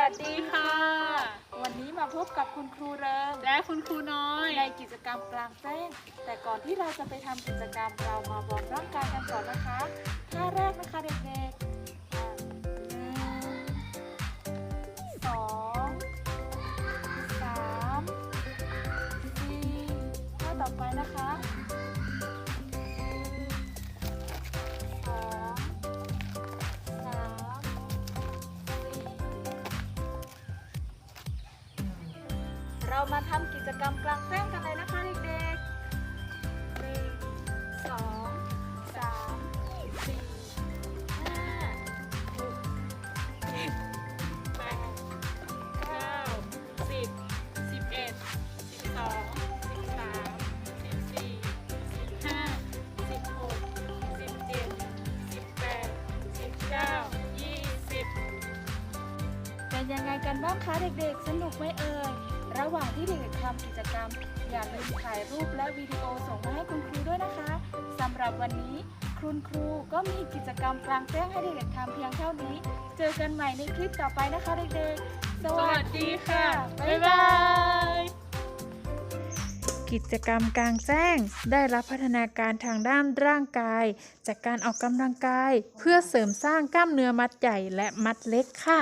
วัสดีค่ะ วันนี้มาพบกับคุณครูเริงและคุณครูน้อย ในกิจกรรมกลางแจ้ง แต่ก่อนที่เราจะไปทำกิจกรรมเรามาวอร์มร่างกายกันก่อนนะคะท่าแรกนะคะเด็กๆอะหนึ่งสองสามสี่ท่าต่อไปนะคะ เรามาทำกิจกรรมกลางแจ้งกันเลยนะคะเด็กๆหนึ่งสองสามสี่ห้าหกเจ็ดแปดเก้าสิบสิบเอ็ดสิบสองสิบสามสิบสี่สิบห้าสิบหกสิบเจ็ดสิบแปดสิบเก้ายี่สิบเป็นยังไงกันบ้างคะเด็กๆ สนุกไหมเอ่ย ระหว่างที่เด็กๆทำกิจกรรม อย่าลืมถ่ายรูปและวิดีโอส่งมาให้คุณครูด้วยนะคะสำหรับวันนี้คุณครูก็มีกิจกรรมกลางแจ้งให้เด็กๆทำเพียงเท่านี้ เจอกันใหม่ในคลิปต่อไปนะคะเด็กๆ สวัสดีค่ะ บ๊ายบาย กิจกรรมกลางแจ้ง ได้รับพัฒนาการทางด้านร่างกาย จากการออกกำลังกาย เพื่อเสริมสร้างกล้ามเนื้อมัดใหญ่และมัดเล็กค่ะ